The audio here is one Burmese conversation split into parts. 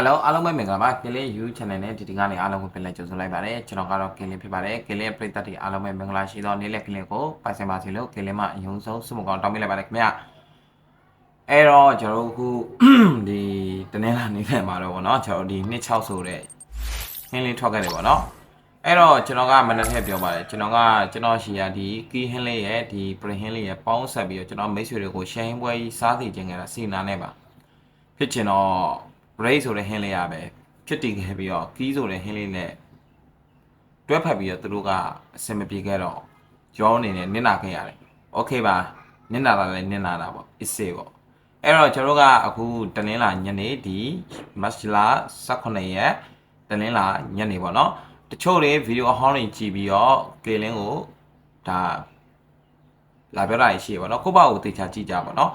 Hello အားလုံးပဲမင်္ဂလာပါကလေး YouTube Channel နဲ့ဒီဒီကနေအားလုံးကိုပြန်လည်ကြိုဆိုလိုက်ပါတယ်ကျွန်တော်ကတော့ကလေးဖြစ်ပါတယ်ကလေးရဲ့ပရိသတ်တွေအားလုံးပဲမင်္ဂလာရှိသောနေ့လည်ကလေးကိုပိုင်ဆိုင်ပါစေလို့ကလေးမအယုံဆုံးဆုမကောင်းတောင်းပေးလိုက်ပါတယ်ခင်ဗျအဲ့တော့ကျွန်တော်တို့အခုဒီတနေ့လာနေတဲ့မှာတော့ဗောနော်ကျွန်တော်ဒီ26ဆိုတဲ့ဟင်းလေးထွက်ခဲ့တယ်ဗောနော်အဲ့တော့ကျွန်တော်ကမနက်ထည့်ပြောပါတယ်ကျွန်တော်ကကျွန်တော်ရှီယာဒီကီဟင်းလေးရဲ့ဒီပရင်ဟင်းလေးရဲ့ပေါင်းဆက်ပြီးတော့ကျွန်တော်မိတ်ဆွေတွေကို share ပွဲကြီးစားသိခြင်းခဲ့တာစီနာနဲ့ပါဖြစ်ချင်တော့ break ဆိုတဲ့ဟင်းလေးရပဲဖြစ်တည်ခဲ့ပြီးတော့ key ဆိုတဲ့ဟင်းလေးနဲ့တွဲဖက်ပြီးတော့သူတို့ကအဆင်မပြေခဲ့တော့ကြောအနေနဲ့နင့်နာခဲ့ရတယ်။ Okay ပါနင့်နာတာလည်းနင့်နာတာပေါ့ is it ပေါ့အဲ့တော့ကျွန်တော်တို့ကအခုတနင်္လာညနေဒီ March လ18ရက်တနင်္လာညနေပေါ့နော်တချို့တွေဗီဒီယိုအဟောင်းတွေကြည့်ပြီးတော့ကေလင်းကိုဒါလာပြောတာရှိရပါတော့ကိုပေါ့ကိုတေချာကြည့်ကြပါတော့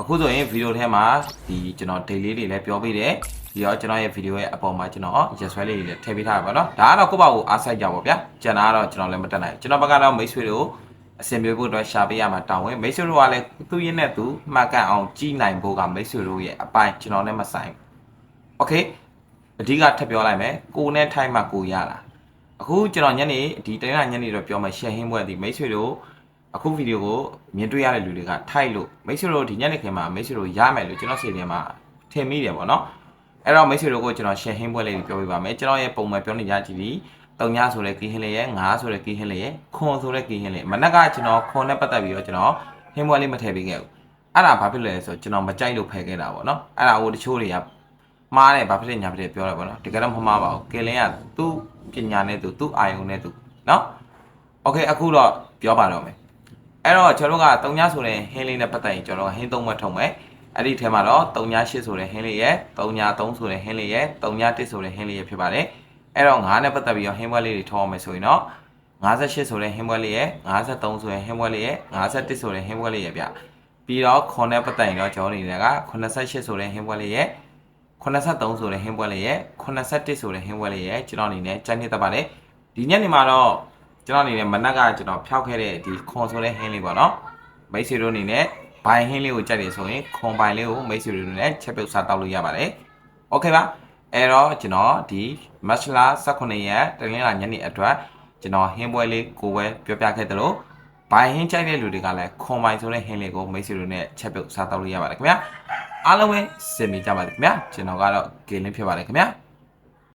အခုဆိုရင်ဗီဒီယိုထဲမှာဒီကျွန်တော် daily တွေလည်းပြောပေးတယ်ပြီးတော့ကျွန်တော်ရဲ့ဗီဒီယိုရဲ့အပေါ်မှာကျွန်တော်ရက်ဆွဲလေးတွေလည်းထည့်ပေးထားပါတော့ဒါကတော့ကိုယ့်ဘာကိုအားစိုက်ကြပါဗျာကျန်တာကတော့ကျွန်တော်လည်းမတက်နိုင်ကျွန်တော်ဘက်ကတော့မိတ်ဆွေတို့အဆင်ပြေဖို့အတွက်ရှာပေးရမှာတောင်းဝင်မိတ်ဆွေတို့ကလည်းသူ့ရင်းနဲ့သူမှတ်ကန်အောင်ကြည်နိုင်ဖို့ကမိတ်ဆွေတို့ရဲ့အပိုင်းကျွန်တော်လည်းမဆိုင်โอเคအဓိကထပ်ပြောလိုက်မယ်ကိုနဲ့ထိုက်မှကိုရတာအခုကျွန်တော်ညနေဒီတိုင်းလာညနေတော့ပြောမယ်ရှယ်ဟင်းပွဲဒီမိတ်ဆွေတို့ အခုဗီဒီယိုကိုမြင်တွေ့ရတဲ့လူတွေကထိုက်လို့မိတ်ဆွေတို့ဒီညနေခင်းမှာမိတ်ဆွေတို့ရမယ်လို့ကျွန်တော်စီစဉ်မှာထင်မိတယ်ပေါ့နော်အဲ့တော့မိတ်ဆွေတို့ကိုကျွန်တော် share ဟင်းပွဲလေးပြောပြပါမယ်ကျွန်တော်ရဲ့ပုံမှန်ပြောနေကြကြည့်ပြီးတုံညဆိုတဲ့ကီဟင်းလေးရဲ့ငါးဆိုတဲ့ကီဟင်းလေးရဲ့ခွန်ဆိုတဲ့ကီဟင်းလေးမနက်ကကျွန်တော်ခွန်နဲ့ပတ်သက်ပြီးတော့ကျွန်တော်ဟင်းပွဲလေးမထည့်ပေးခဲ့ဘူးအဲ့ဒါဘာဖြစ်လဲဆိုတော့ကျွန်တော်မကြိုက်လို့ဖယ်ခဲ့တာပေါ့နော်အဲ့ဒါဟိုတချို့တွေကမှားတယ်ဘာဖြစ်လဲညာဖြစ်တယ်ပြောတယ်ပေါ့နော်တကယ်တော့မမှားပါဘူးကီလင်းကသူ့ပညာနဲ့သူသူ့အာယုံနဲ့သူနော်โอเคအခုတော့ပြောပါတော့မယ် အဲ့တော့ကျွန်တော်တို့က3ညဆိုတဲ့ဟင်းလေးနဲ့ပတ်သက်ရင်ကျွန်တော်တို့ကဟင်းသုံးဘက်ထုံမယ်အဲ့ဒီထဲမှာတော့3ည8ဆိုတဲ့ဟင်းလေးရဲ့3ည3ဆိုတဲ့ဟင်းလေးရဲ့3ည1ဆိုတဲ့ဟင်းလေးရဲ့ဖြစ်ပါတယ်အဲ့တော့9နဲ့ပတ်သက်ပြီးတော့ဟင်းပွဲလေးတွေထောင်းအောင်မယ်ဆိုရင်တော့58ဆိုတဲ့ဟင်းပွဲလေးရဲ့53ဆိုတဲ့ဟင်းပွဲလေးရဲ့51ဆိုတဲ့ဟင်းပွဲလေးရဲ့ဗျပြီးတော့ခွန်နဲ့ပတ်သက်ရင်တော့ကျွန်တော်အနေနဲ့က88ဆိုတဲ့ဟင်းပွဲလေးရဲ့83ဆိုတဲ့ဟင်းပွဲလေးရဲ့81ဆိုတဲ့ဟင်းပွဲလေးရဲ့ကျွန်တော်အနေနဲ့ကြိုက်နေတတ်ပါတယ်ဒီညနေမှာတော့ ကျွန်တော်အနေနဲ့မနက်ကကျွန်တော်ဖျောက်ခဲ့တဲ့ဒီခွန်ဆိုတဲ့ဟင်းလေးပေါ့နော်မိတ်ဆွေတို့အနေနဲ့ဘိုင်ဟင်းလေးကိုကြိုက်တယ်ဆိုရင်ခွန်ဘိုင်လေးကိုမိတ်ဆွေတို့အနေနဲ့ချက်ပြုတ်စားတောက်လို့ရပါတယ်โอเคပါအဲ့တော့ကျွန်တော်ဒီမတ်လ18ရက်တနင်္လာညနေအတွက်ကျွန်တော်ဟင်းပွဲလေးကိုပဲပြောပြခဲ့တယ်လို့ဘိုင်ဟင်းကြိုက်တဲ့လူတွေကလည်းခွန်ဘိုင်ဆိုတဲ့ဟင်းလေးကိုမိတ်ဆွေတို့နဲ့ချက်ပြုတ်စားတောက်လို့ရပါတယ်ခင်ဗျာအားလုံးပဲစင်မိကြပါစေခင်ဗျာကျွန်တော်ကတော့ဂေလင်းဖြစ်ပါတယ်ခင်ဗျာ